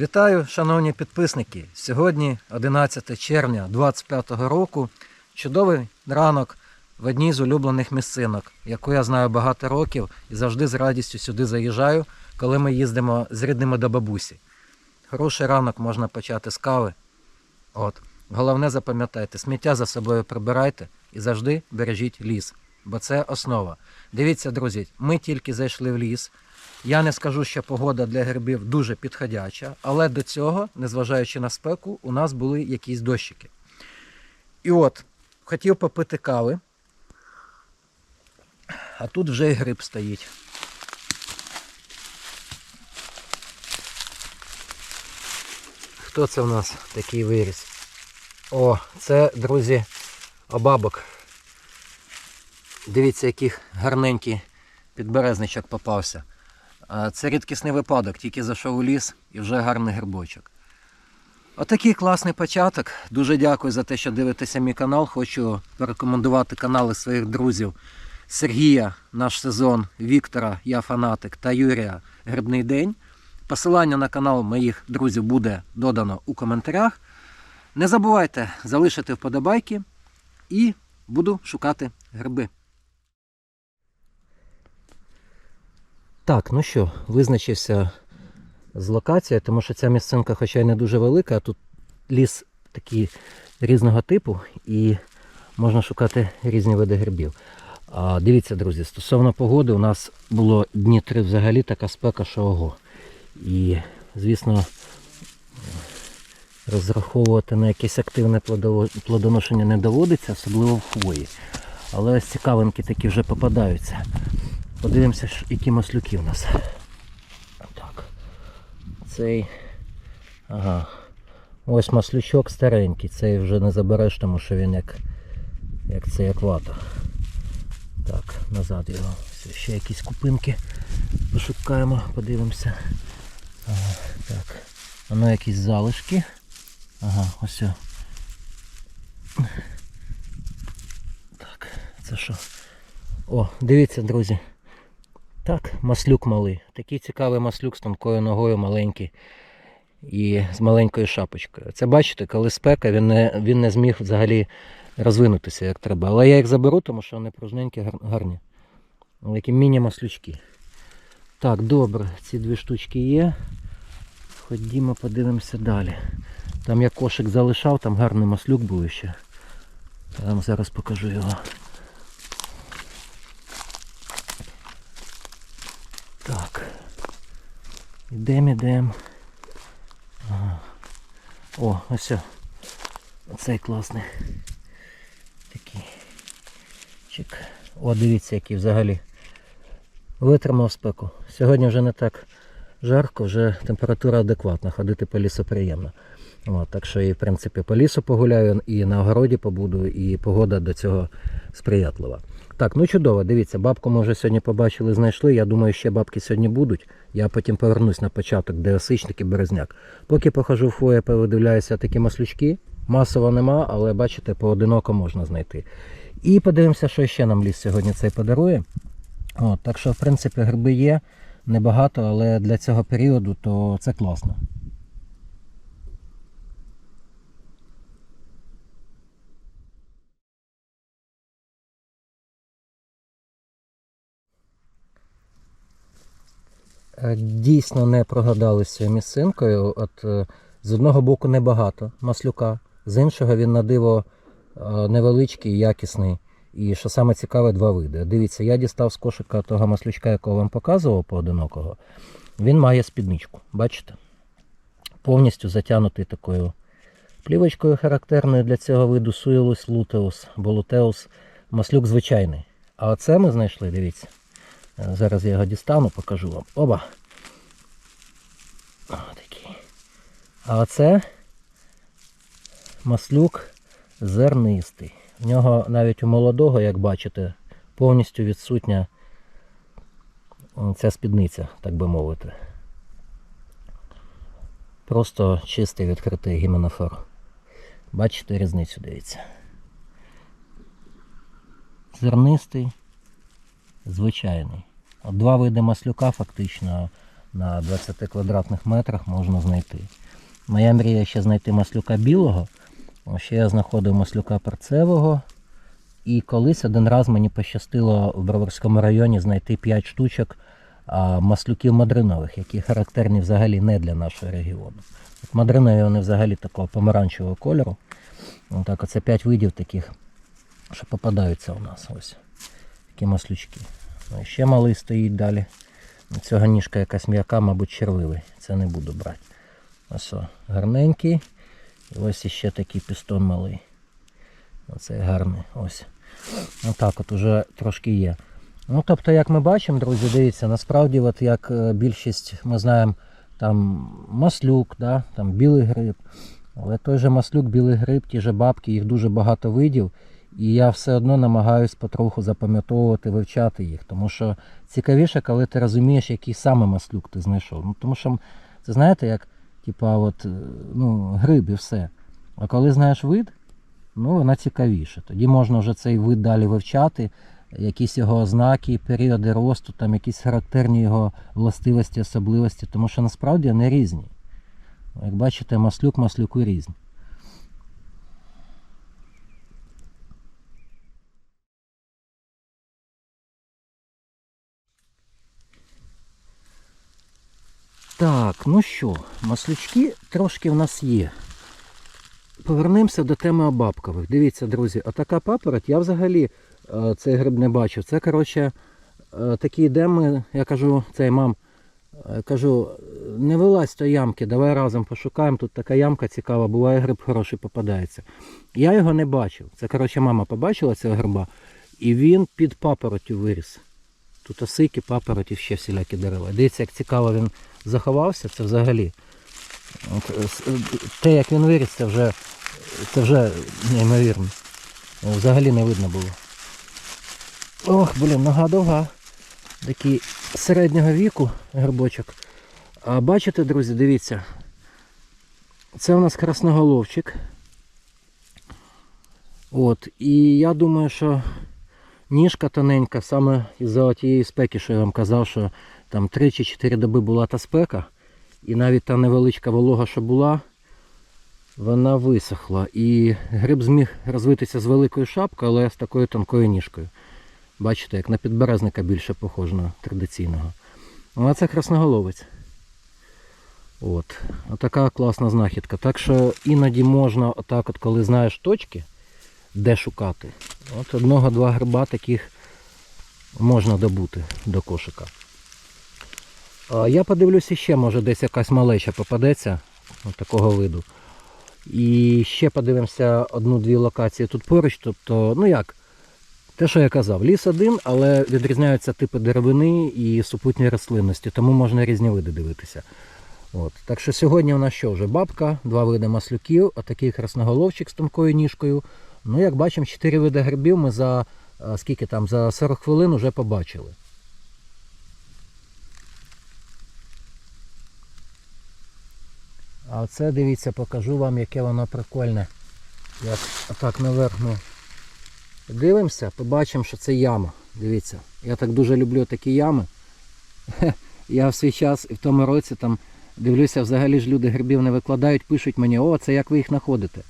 Вітаю, шановні підписники! Сьогодні 11 червня 2025 року. Чудовий ранок в одній з улюблених місцинок, яку я знаю багато років і завжди з радістю сюди заїжджаю, коли ми їздимо з рідними до бабусі. Хороший ранок можна почати з кави. От. Головне запам'ятайте, сміття за собою прибирайте і завжди бережіть ліс, бо це основа. Дивіться, друзі, ми тільки зайшли в ліс. Я не скажу, що погода для грибів дуже підходяча, але до цього, незважаючи на спеку, у нас були якісь дощики. І от, хотів попити кави, а тут вже і гриб стоїть. Хто це в нас такий виріс? О, це, друзі, обабок. Дивіться, який гарненький підберезничок попався. Це рідкісний випадок, тільки зайшов у ліс і вже гарний грибочок. Отакий класний початок. Дуже дякую за те, що дивитеся мій канал. Хочу порекомендувати канали своїх друзів Сергія, наш сезон, Віктора, я фанатик та Юрія Грибний день. Посилання на канал моїх друзів буде додано у коментарях. Не забувайте залишити вподобайки і буду шукати гриби. Так, ну що, визначився з локацією, тому що ця місцинка, хоча й не дуже велика, а тут ліс такий різного типу і можна шукати різні види грибів. А, дивіться, друзі, стосовно погоди, у нас було дні три взагалі така спека, що ого. І, звісно, розраховувати на якесь активне плодоношення не доводиться, особливо в хвої. Але ось цікавинки такі вже попадаються. Подивимося, які маслюки у нас. Так. Цей. Ага. Ось маслючок старенький. Цей вже не забереш, тому що він як, як цей як вата. Так, назад його. Ще якісь купинки пошукаємо, подивимося. Ага, так. Воно якісь залишки. Ага, ось. Так, це що? О, дивіться, друзі. Так, маслюк малий. Такий цікавий маслюк з тонкою ногою маленький і з маленькою шапочкою. Це бачите, коли спека, він не, він не зміг взагалі розвинутися як треба. Але я їх заберу, тому що вони пружненькі, гарні. Які міні-маслючки. Так, добре, ці дві штучки є. Ходімо, подивимося далі. Там я кошик залишав, там гарний маслюк був ще. Я зараз покажу його. Так. Ідем, ідем. Ага. О, ось. Оцей класний. Такий. Чик. О, дивіться, який взагалі. Витримав спеку. Сьогодні вже не так жарко, вже температура адекватна, ходити по лісу приємно. От, так що і в принципі по лісу погуляю, і на огороді побуду, і погода до цього сприятлива. Так, ну чудово, дивіться, бабку ми вже сьогодні побачили, знайшли. Я думаю, ще бабки сьогодні будуть. Я потім повернусь на початок, де осичник і березняк. Поки похожу в хвоє, повидивляюся такі маслючки. Масово нема, але бачите, поодиноко можна знайти. І подивимося, що ще нам ліс сьогодні цей подарує. От, так що, в принципі, гриби є небагато, але для цього періоду то це класно. Дійсно не прогадали з цією місцинкою. От е, з одного боку небагато маслюка, з іншого він на диво е, невеличкий, якісний. І що саме цікаве, два види. Дивіться, я дістав з кошика того маслючка, якого вам показував поодинокого. Він має спідничку, бачите? Повністю затягнутий такою плівочкою характерною для цього виду Суїлус лутеус, болутеус. Маслюк звичайний. А оце ми знайшли, дивіться. Е, Зараз я його дістану, покажу вам. Оба. О. А оце маслюк зернистий. В нього навіть у молодого, як бачите, повністю відсутня ця спідниця, так би мовити. Просто чистий відкритий гіменофор. Бачите різницю, дивіться. Зернистий, звичайний. Два види маслюка фактично на 20 квадратних метрах можна знайти. Моя мрія ще знайти маслюка білого. Ще я знаходив маслюка перцевого. І колись один раз мені пощастило в Броварському районі знайти 5 штучок маслюків мадринових, які характерні взагалі не для нашого регіону. Мадринові вони взагалі такого помаранчевого кольору. Отак, оце 5 видів таких, що попадаються у нас. Ось такі маслючки. Ще малий стоїть далі. Цього ніжка якась м'яка, мабуть, червивий. Це не буду брати. Ось гарненький. І ось іще такий пістон малий. Оцей гарний. Ось. Отак от уже трошки є. Ну, тобто, як ми бачимо, друзі, дивіться, насправді, от як е, більшість ми знаємо, там маслюк, да, там білий гриб. Але той же маслюк, білий гриб, ті же бабки, їх дуже багато видів. І я все одно намагаюсь потроху запам'ятовувати, вивчати їх. Тому що цікавіше, коли ти розумієш, який саме маслюк ти знайшов. Ну, тому що це знаєте, як типа, от, е, ну, гриб і все. А коли знаєш вид, ну вона цікавіше. Тоді можна вже цей вид далі вивчати, якісь його ознаки, періоди росту, там якісь характерні його властивості, особливості, тому що насправді вони різні. Як бачите, маслюк маслюку різні. Так, ну що, маслючки трошки в нас є. Повернемося до теми обабкових. Дивіться, друзі, отака папороть, я взагалі е, цей гриб не бачив. Це, коротше, е, такі йдемо, я кажу, цей мам, е, кажу, не вилазь до ямки, давай разом пошукаємо. Тут така ямка цікава, буває гриб хороший попадається. Я його не бачив. Це, коротше, мама побачила цього гриба, і він під папороттю виріс. Тут осики, папороті, ще всілякі дерева. Дивіться, як цікаво він заховався, це взагалі. Е, е, те, як він виріс, це вже, це вже неймовірно. Взагалі не видно було. Ох, блін, нога довга. Такий середнього віку грибочок. А бачите, друзі, дивіться. Це у нас красноголовчик. От, і я думаю, що ніжка тоненька, саме із-за тієї спеки, що я вам казав, що там 3 чи 4 доби була та спека. І навіть та невеличка волога, що була, вона висохла. І гриб зміг розвитися з великою шапкою, але з такою тонкою ніжкою. Бачите, як на підберезника більше похож на традиційного. Ну, а це красноголовець. От. Отака класна знахідка. Так що іноді можна, отак от, коли знаєш точки, де шукати. От одного-два гриба таких можна добути до кошика. Я подивлюся ще, може десь якась малеча попадеться от такого виду. І ще подивимося одну-дві локації тут поруч. Тобто, ну як, те, що я казав, ліс один, але відрізняються типи деревини і супутньої рослинності, тому можна різні види дивитися. От. Так що сьогодні у нас що вже бабка, два види маслюків, отакий красноголовчик з тонкою ніжкою. Ну, як бачимо, чотири види грибів ми за скільки там, за 40 хвилин вже побачили. А оце, дивіться, покажу вам, яке воно прикольне. Як отак наверх ми дивимося, побачимо, що це яма. Дивіться, я так дуже люблю такі ями. Я в свій час і в тому році там дивлюся, взагалі ж люди грибів не викладають, пишуть мені, о, це як ви їх знаходите.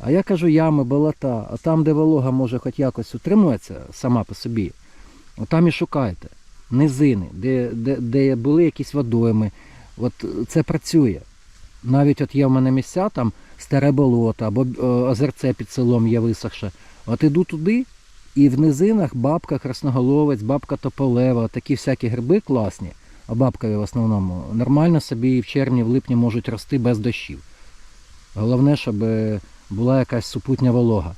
А я кажу, ями, болота, а там, де волога може хоч якось утримуватися сама по собі, там і шукайте. Низини, де, де, де були якісь водойми. От це працює. Навіть от є в мене місця, там старе болото або е, озерце під селом є висохше. От іду туди, і в низинах бабка красноголовець, бабка тополева, такі всякі гриби класні, а бабкові в основному, нормально собі і в червні, в липні можуть рости без дощів. Головне, щоб була якась супутня волога.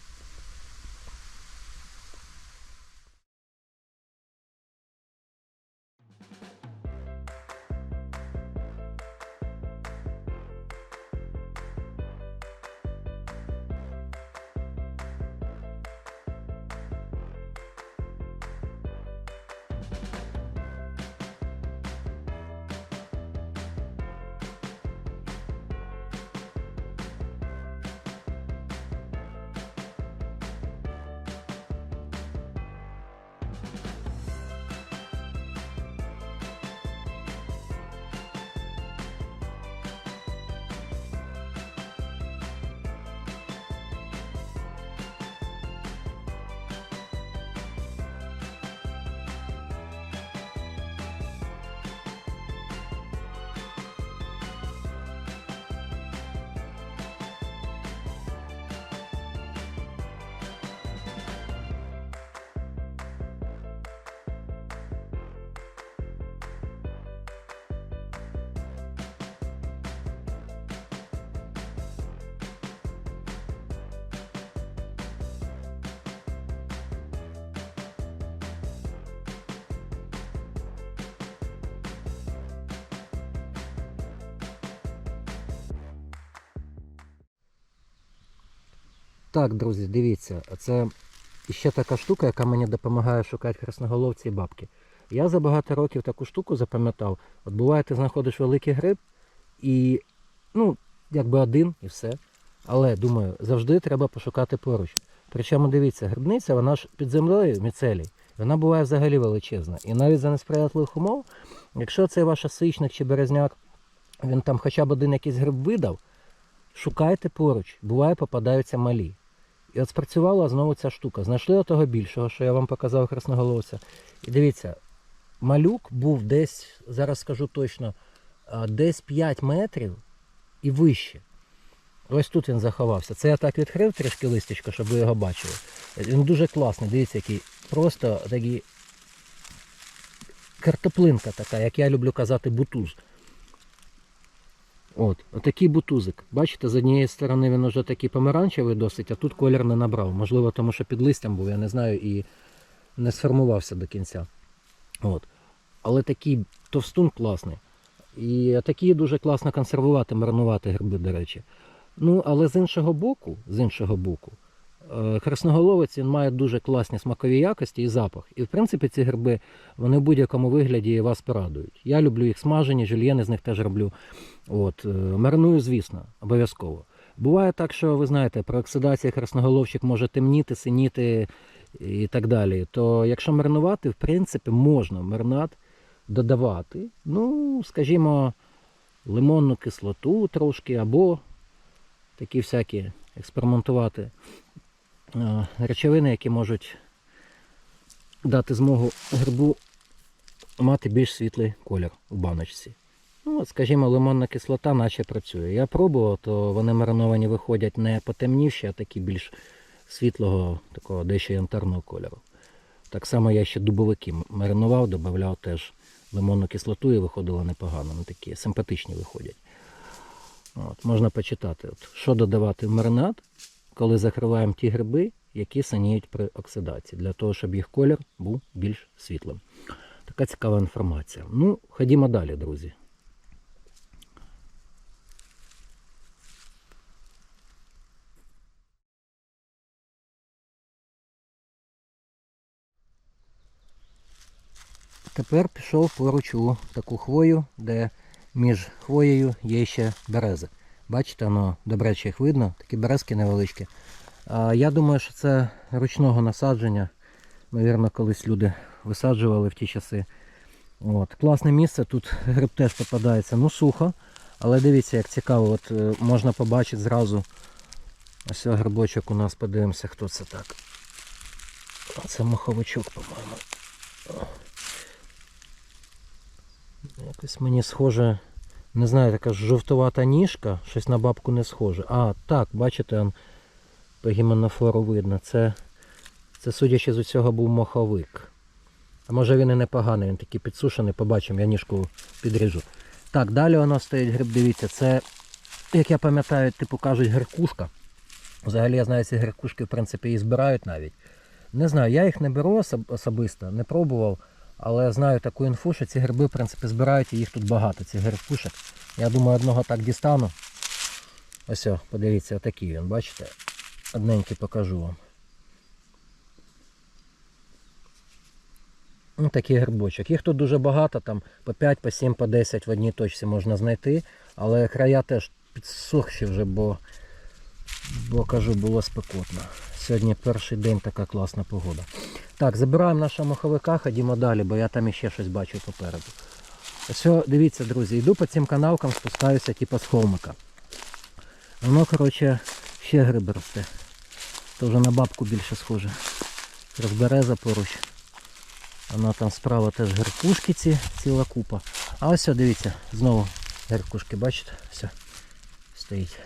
Так, друзі, дивіться, це ще така штука, яка мені допомагає шукати красноголовці і бабки. Я за багато років таку штуку запам'ятав. От буває, ти знаходиш великий гриб і, ну, якби один і все. Але думаю, завжди треба пошукати поруч. Причому дивіться, грибниця, вона ж під землею міцелій. Вона буває взагалі величезна. І навіть за несприятливих умов, якщо це ваш осичник чи березняк, він там хоча б один якийсь гриб видав, шукайте поруч. Буває, попадаються малі. І от спрацювала знову ця штука. Знайшли того більшого, що я вам показав красноголовця. І дивіться, малюк був десь, зараз скажу точно, десь 5 метрів і вище. Ось тут він заховався. Це я так відкрив трішки листячко, щоб ви його бачили. Він дуже класний, дивіться, який просто такий картоплинка така, як я люблю казати, бутуз. От, отакий бутузик. Бачите, з однієї сторони він вже такий помаранчевий досить, а тут колір не набрав. Можливо, тому що під листям був, я не знаю, і не сформувався до кінця. От. Але такий товстун класний. І такі дуже класно консервувати, маринувати гриби, до речі. Ну, але з іншого боку, з іншого боку, красноголовець він має дуже класні смакові якості і запах. І в принципі ці гриби вони в будь-якому вигляді вас порадують. Я люблю їх смажені, жульєни з них теж роблю. От, е, мариную, звісно, обов'язково. Буває так, що ви знаєте, при оксидації красноголовчик може темніти, синіти і так далі. То якщо маринувати, в принципі, можна маринад додавати, ну, скажімо, лимонну кислоту трошки, або такі всякі експериментувати е, речовини, які можуть дати змогу грибу мати більш світлий колір у баночці. Ну, от, скажімо, лимонна кислота наче працює. Я пробував, то вони мариновані виходять не потемніші, а такі більш світлого, такого дещо янтарного кольору. Так само я ще дубовики маринував, додавав теж лимонну кислоту і виходило непогано. Ну, такі симпатичні виходять. От, можна почитати, от, що додавати в маринад, коли закриваємо ті гриби, які саніють при оксидації, для того, щоб їх колір був більш світлим. Така цікава інформація. Ну, ходімо далі, друзі. Тепер пішов поруч у таку хвою, де між хвоєю є ще берези. Бачите, воно добре чи їх видно, такі березки невеличкі. Я думаю, що це ручного насадження. Навірно, колись люди висаджували в ті часи. От. Класне місце, тут гриб теж попадається, ну сухо. Але дивіться, як цікаво, от е, можна побачити зразу. Ось грибочок у нас, подивимося, хто це так. Це маховичок, по-моєму. Якось мені схоже, не знаю, така жовтувата ніжка, щось на бабку не схоже. А, так, бачите, по гіменофору видно. Це, це судячи з усього, був моховик. А може він і непоганий, він такий підсушений, побачимо, я ніжку підріжу. Так, далі воно стоїть гриб, дивіться, це, як я пам'ятаю, типу кажуть, геркушка. Взагалі я знаю, ці геркушки, в принципі, і збирають навіть. Не знаю, я їх не беру особисто, не пробував. Але знаю таку інфу, що ці гриби, в принципі, збирають і їх тут багато, цих грибкушек. Я думаю, одного так дістану. Ось, о, подивіться, отакий він, бачите? Одненький покажу вам. Ну, такий грибочок. Їх тут дуже багато, там по 5, по 7, по 10 в одній точці можна знайти. Але края теж підсохші вже, бо, бо кажу, було спекотно. Сьогодні перший день така класна погода. Так, забираємо нашого маховика, ходімо далі, бо я там іще щось бачу попереду. Все, дивіться, друзі, йду по цим канавкам, спускаюся типу з холмика. Воно, коротше, ще гриби росте. То вже на бабку більше схоже. Розбереза поруч. Воно там справа теж геркушки ці, ціла купа. А ось, дивіться, знову геркушки, бачите? Все, стоїть.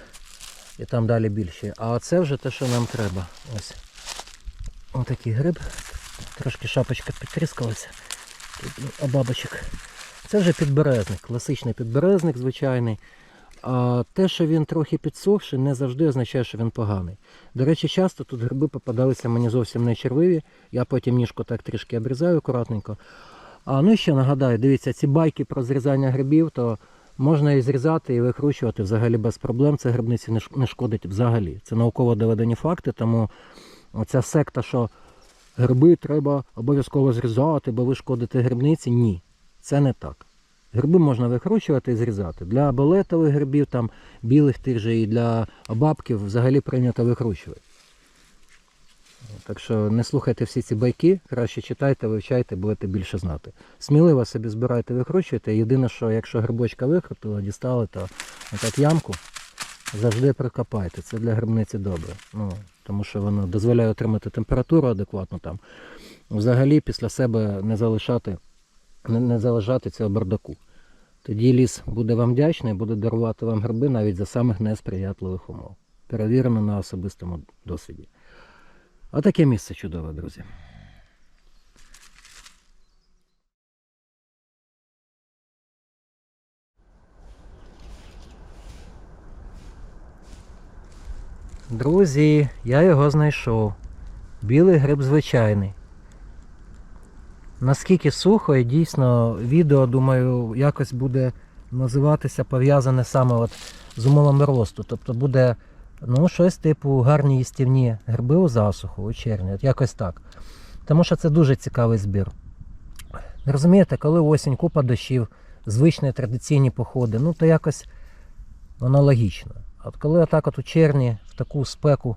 І там далі більше. А оце вже те, що нам треба. Ось. Ось такий гриб. Трошки шапочка підтріскалася. Тут бабочок. Це вже підберезник, класичний підберезник звичайний. А те, що він трохи підсохший, не завжди означає, що він поганий. До речі, часто тут гриби попадалися мені зовсім не червиві. Я потім ніжку так трішки обрізаю акуратненько. А ну і ще нагадаю, дивіться, ці байки про зрізання грибів, то можна і зрізати, і викручувати взагалі без проблем. Це грибниці не шкодить взагалі. Це науково доведені факти, тому оця секта, що гриби треба обов'язково зрізати, бо ви шкодите грибниці. Ні, це не так. Гриби можна викручувати і зрізати. Для балетових грибів, там, білих тих же і для бабків взагалі прийнято викручувати. Так що не слухайте всі ці байки, краще читайте, вивчайте, будете більше знати. Сміливо собі збирайте, викручуйте. Єдине, що якщо грибочка викрутила, дістали, то отак ямку завжди прикопайте. Це для грибниці добре. Ну, тому що воно дозволяє отримати температуру адекватну там. Взагалі після себе не залишати, не, залежати цього бардаку. Тоді ліс буде вам вдячний, буде дарувати вам гриби навіть за самих несприятливих умов. Перевірено на особистому досвіді. А таке місце чудове, друзі. Друзі, я його знайшов. Білий гриб звичайний. Наскільки сухо і дійсно відео, думаю, якось буде називатися пов'язане саме от з умовами росту. Тобто буде ну, щось типу гарні їстівні гриби у засуху, у червні. От якось так. Тому що це дуже цікавий збір. Розумієте, коли осінь, купа дощів, звичні традиційні походи, ну то якось воно логічно. А от коли отак от у червні в таку спеку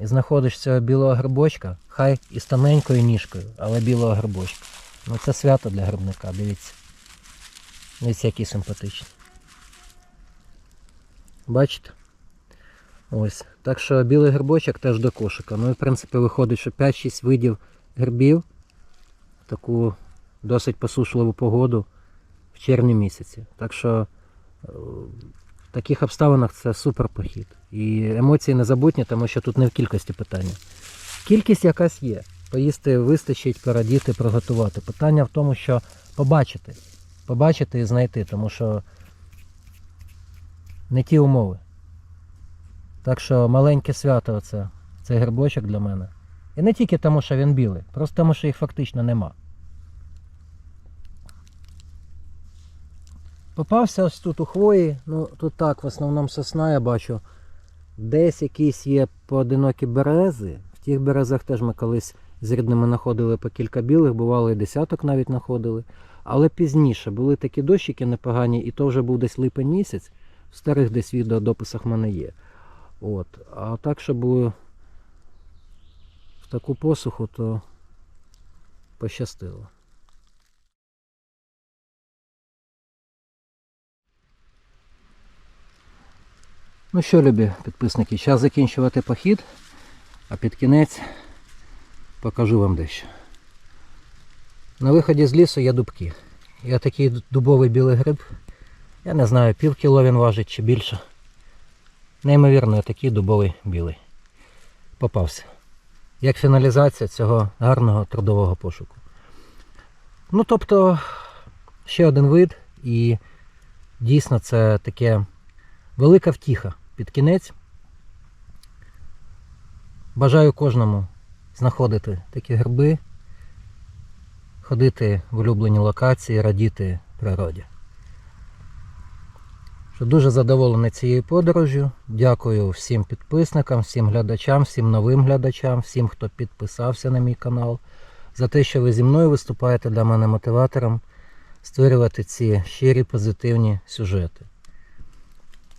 і знаходиш цього білого грибочка, хай і з тоненькою ніжкою, але білого грибочка. Ну це свято для грибника, дивіться. Дивіться, який симпатичний. Бачите? Ось. Так що білий грибочок теж до кошика. Ну і в принципі виходить, що 5-6 видів грибів в таку досить посушливу погоду в червні місяці. Так що е, в таких обставинах це супер похід. І емоції незабутні, тому що тут не в кількості питання. Кількість якась є. Поїсти вистачить, порадіти, приготувати. Питання в тому, що побачити. Побачити і знайти, тому що не ті умови. Так що маленьке свято оце, цей грибочок для мене. І не тільки тому, що він білий, просто тому, що їх фактично нема. Попався ось тут у хвої, ну тут так, в основному сосна я бачу. Десь якісь є поодинокі берези. В тих березах теж ми колись з рідними знаходили по кілька білих, бувало і десяток навіть знаходили. Але пізніше були такі дощики непогані, і то вже був десь липень місяць. В старих десь відеодописах в мене є. От. А так, щоб в таку посуху, то пощастило. Ну що, любі підписники, час закінчувати похід, а під кінець покажу вам дещо. На виході з лісу є дубки. Я такий дубовий білий гриб. Я не знаю, пів кіло він важить чи більше. Неймовірно, такий дубовий білий. Попався. Як фіналізація цього гарного трудового пошуку. Ну, тобто, ще один вид, і дійсно це таке велика втіха під кінець. Бажаю кожному знаходити такі гриби, ходити в улюблені локації, радіти природі. Що дуже задоволений цією подорожю. Дякую всім підписникам, всім глядачам, всім новим глядачам, всім, хто підписався на мій канал, за те, що ви зі мною виступаєте для мене мотиватором створювати ці щирі позитивні сюжети.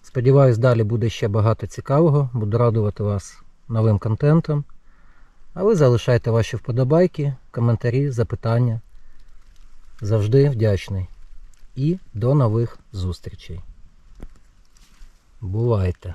Сподіваюсь, далі буде ще багато цікавого. Буду радувати вас новим контентом. А ви залишайте ваші вподобайки, коментарі, запитання. Завжди вдячний. І до нових зустрічей. Бувайте!